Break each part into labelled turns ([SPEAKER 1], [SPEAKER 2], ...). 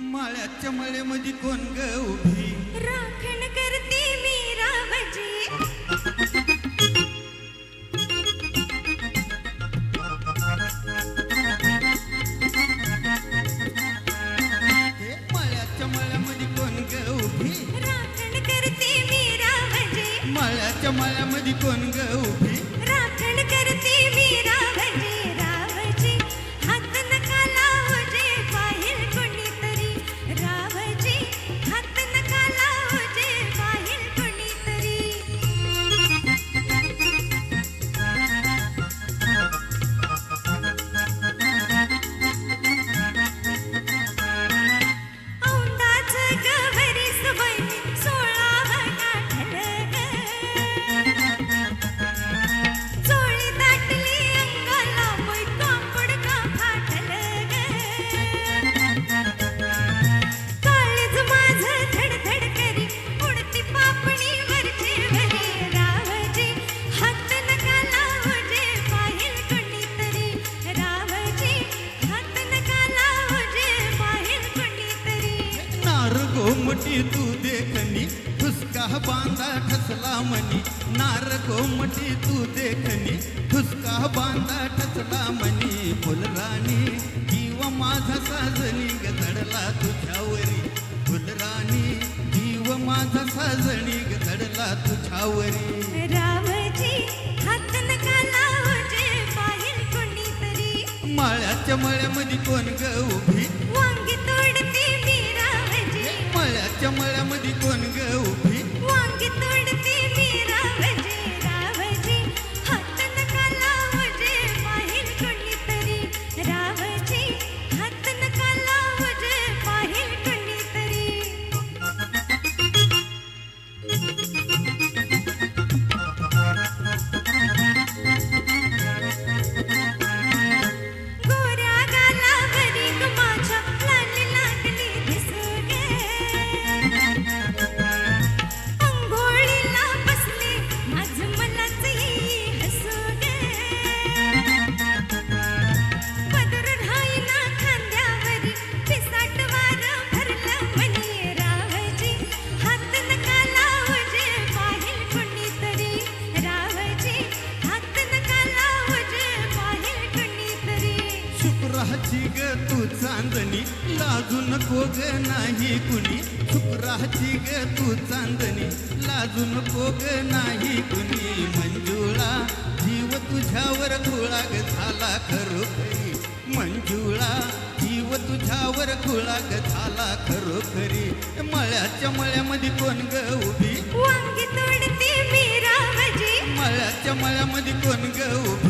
[SPEAKER 1] माळ्याच्या मळ्यामध्ये कोण ग उभी?
[SPEAKER 2] राखण करते मी
[SPEAKER 1] माळ्याच्या मळ्यामध्ये कोण ग उभी?
[SPEAKER 2] राखण करते मी
[SPEAKER 1] गोमटी तू देखनी ठुसका बांधा ठसला मनी. नार गोमटी तू देखनी ठुसका बांधा ठसला मनी. फुलराणी जीव माझा साजणी गधडला तुझ्यावरी फुलराणी जीव माझा साजणी गधडला तुझ्यावरी
[SPEAKER 2] रावजी हात नका लावू जे पाहिल कोणीतरी.
[SPEAKER 1] माळ्याच्या मळ्यामध्ये कोण ग उभी? मळ्याच्या मळ्यामध्ये कोण शुक्राची ग तू चांदणी. लाजू नको ग नाही कुणी. शुक्राची ग तू चांदणी. लाजू नको ग नाही कुणी. मंजुळा जीव तुझ्यावर खुळा ग झाला खरोखरी मंजुळा जीव तुझ्यावर खुळा ग झाला खरोखरी मळ्याच्या मळ्यामध्ये कोण ग उभी? मळ्याच्या मळ्यामध्ये कोण ग उभी?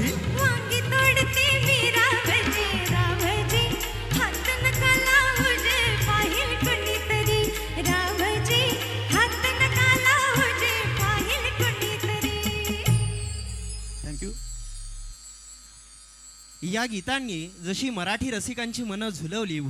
[SPEAKER 3] थँक्यू. या गीतांनी जशी मराठी रसिकांची मनं झुलवली